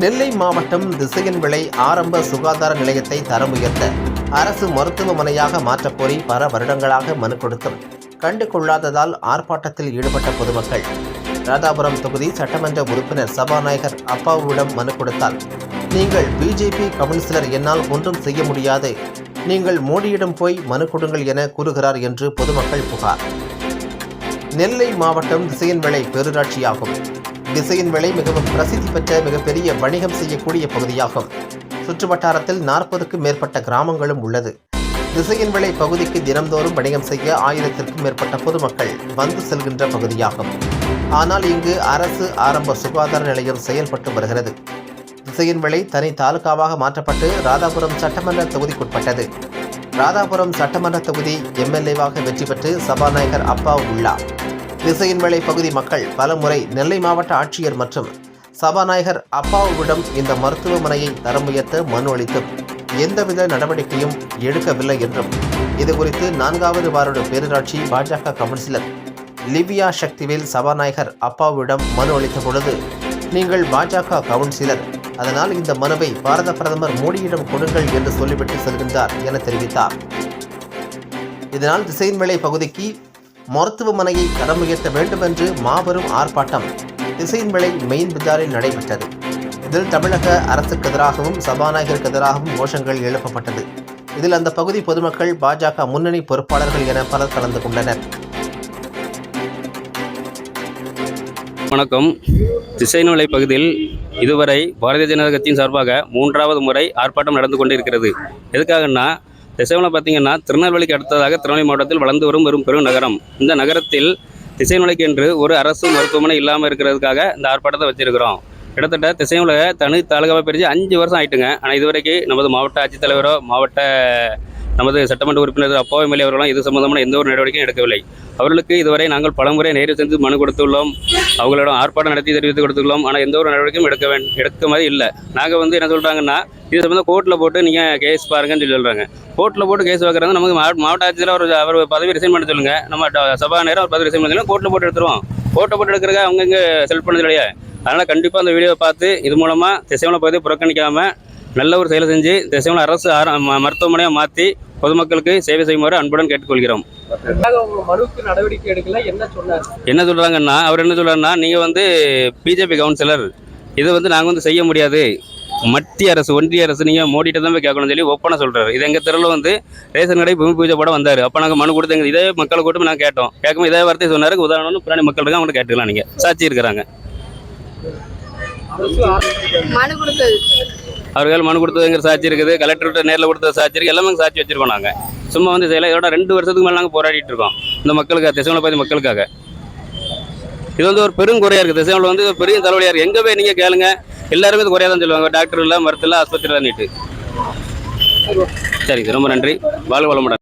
நெல்லை மாவட்டம் திசையன் விளை ஆரம்ப சுகாதார நிலையத்தை தரம் உயர்த்த அரசு மருத்துவமனையாக மாற்றக்கோரி பல வருடங்களாக மனு கொடுத்தும் கண்டு கொள்ளாததால் ஆர்ப்பாட்டத்தில் ஈடுபட்ட பொதுமக்கள். ராதாபுரம் தொகுதி சட்டமன்ற உறுப்பினர் சபாநாயகர் அப்பாவுவிடம் மனு கொடுத்தால் நீங்கள் பிஜேபி கவுன்சிலர் என்னால் ஒன்றும் செய்ய முடியாது. நீங்கள் மோடியிடம் போய் மனு கொடுங்கள் என கூறுகிறார் என்று பொதுமக்கள் புகார். நெல்லை மாவட்டம் திசையன்விளை பேரூராட்சியாகும். திசையின் விலை மிகவும் பிரசித்தி பெற்ற மிகப்பெரிய வணிகம் செய்யக்கூடிய பகுதியாகும். சுற்றுவட்டாரத்தில் நாற்பதுக்கும் மேற்பட்ட கிராமங்களும் உள்ளது. திசையின் விலை பகுதிக்கு தினம்தோறும் வணிகம் செய்ய ஆயிரத்திற்கும் மேற்பட்ட பொதுமக்கள் வந்து செல்கின்ற பகுதியாகும். ஆனால் இங்கு அரசு ஆரம்ப சுகாதார நிலையம் செயல்பட்டு வருகிறது. திசையின் விலை தனி தாலுகாவாக மாற்றப்பட்டு ராதாபுரம் சட்டமன்ற தொகுதிக்குட்பட்டது. ராதாபுரம் சட்டமன்ற தொகுதி எம்எல்ஏவாக வெற்றி பெற்று சபாநாயகர் அப்பா உள்ளார். திசையின்வேளை பகுதி மக்கள் பலமுறை நெல்லை மாவட்ட ஆட்சியர் மற்றும் சபாநாயகர் அப்பாவுவிடம் இந்த மருத்துவமனையை தரம் உயர்த்த மனு அளித்தும் எந்தவித நடவடிக்கையும் எடுக்கவில்லை என்றும் இது குறித்து நான்காவது வார்டு பேரூராட்சி பாஜக கவுன்சிலர் லிவியா சக்திவேல் சபாநாயகர் அப்பாவிடம் மனு அளித்த பொழுது நீங்கள் பாஜக கவுன்சிலர் அதனால் இந்த மனுவை பாரத பிரதமர் மோடியிடம் கொடுங்கள் என்று சொல்லிவிட்டு செல்கின்றார் என தெரிவித்தார். இதனால் திசையின்வேளை பகுதிக்கு மருத்துவமனையை தரம் உயர்த்த வேண்டும் என்று மாபெரும் ஆர்ப்பாட்டம் திசையின்வேளை மெயின் பஜாரில் நடைபெற்றது. இதில் தமிழக அரசுக்கு எதிராகவும் சபாநாயகருக்கு எதிராகவும் கோஷங்கள் எழுப்பப்பட்டது. இதில் அந்த பகுதி பொதுமக்கள் பாஜக முன்னணி பொறுப்பாளர்கள் என பலர் கலந்து கொண்டனர். வணக்கம். திசைநூலை பகுதியில் இதுவரை பாரதிய ஜனதா கட்சியின் சார்பாக மூன்றாவது முறை ஆர்ப்பாட்டம் நடந்து கொண்டிருக்கிறது. எதுக்காகன்னா திசைவனம் பார்த்தீங்கன்னா திருநெல்வேலிக்கு அடுத்ததாக திருநெல்வேலி மாவட்டத்தில் வளர்ந்து வரும் வரும் பெரும் நகரம் இந்த நகரத்தில் திசைமலைக்கு என்று ஒரு அரசு மருத்துவமனை இல்லாமல் இருக்கிறதுக்காக இந்த ஆர்ப்பாட்டத்தை வச்சிருக்கிறோம். கிட்டத்தட்ட திசைமலை தனி தாலுகாவை பிரித்து அஞ்சு வருஷம் ஆயிட்டுங்க. ஆனால் இதுவரைக்கும் நமது மாவட்ட ஆட்சித்தலைவரோ மாவட்ட நமது சட்டமன்ற உறுப்பினர் அப்பா எம்எல்ஏ அவர்களும் இது சம்பந்தமான எந்த ஒரு நடவடிக்கையும் எடுக்கவில்லை. அவர்களுக்கு இதுவரை நாங்கள் பலமுறை நேரில் சென்று மனு கொடுத்துள்ளோம். அவங்களிடம் ஆர்ப்பாட்டம் நடத்தி தெரிவித்து கொடுத்துள்ளோம். ஆனால் எந்த ஒரு நடவடிக்கையும் எடுக்க வே எடுக்க மாதிரி இல்லை. நாங்கள் வந்து என்ன சொல்கிறாங்கன்னா இது சம்மந்தம் கோர்ட்டில் போட்டு நீங்கள் கேஸ் பாருங்கன்னு சொல்லி சொல்கிறாங்க கோர்ட்டில் போட்டு கேஸ் வைக்கிறாங்க நமக்கு மாவட்ட மாவட்ட ஆட்சியர் அவர் அவர் பதவி ரிசைன் பண்ண சொல்லுங்கள் நம்ம ட- சபாநாயகர் அவர் பதவி ரிசைன் பண்ண கோர்ட்டில் போட்டு எடுத்துருவோம். கோர்ட்டை போட்டு எடுக்கிறக்க அவங்க இங்கே செலக்ட் பண்ணது இல்லையா? அதனால் கண்டிப்பாக அந்த வீடியோவை பார்த்து இது மூலமாக திசைவன பகுதியை புறக்கணிக்காமல் நல்ல ஒரு செயலை செஞ்சு திசைவன அரசு மருத்துவமனையை மாற்றி பொதுமக்களுக்கு சேவை செய்யுமாறு அன்புடன் கேட்டுக்கொள்கிறோம். என்ன சொன்னார்? என்ன சொல்கிறாங்கன்னா அவர் என்ன சொல்கிறாருன்னா நீங்கள் வந்து பிஜேபி கவுன்சிலர். இதை வந்து நாங்கள் வந்து செய்ய முடியாது. மத்திய அரசு ஒன்றிய அரசு நீங்கள் மோடிட்ட தான் போய் கேட்கணும்னு சொல்லி ஒப்பனை சொல்கிறாரு இது எங்கள் தெருவில் வந்து ரேஷன் கடை பூமி பூஜை போட வந்தார். அப்போ நாங்கள் மனு கொடுத்து எங்க இதே மக்களை கூட்டம் நாங்கள் கேட்டோம். கேட்கும் இதே வார்த்தை சொன்னார். உதாரணம் பிராணி மக்கள் இருக்காங்க அவங்கள்ட்ட கேட்டுக்கலாம் நீங்கள் சாட்சி இருக்கிறாங்க. மனு கொடுத்தது. அவர்கள் மனு கொடுத்ததுங்கிற சாட்சி இருக்குது கலெக்டர்கிட்ட நேரில் கொடுத்த சாட்சி இருக்குது எல்லாமே சாட்சி வச்சுருக்கோம் நாங்கள் சும்மா வந்து செய்யலாம் இதோட ரெண்டு வருஷத்துக்கு மேலே நாங்கள் போராடிட்டு இருக்கோம் இந்த மக்களுக்காக திசைவனை பற்றி மக்களுக்காக. இது வந்து ஒரு பெரும் குறையாக இருக்குது. திசைவனில் வந்து ஒரு பெரிய தலைவலியாக இருக்குது எங்கே போய் நீங்கள் கேளுங்க. எல்லாருமே இது குறையாக தான் சொல்லுவாங்க. டாக்டர் இல்லை மருத்துவ இல்லை ஆஸ்பத்திரி தான் நீட்டு. சரிங்க சார் ரொம்ப நன்றி. வாழ்க வளமுடன்.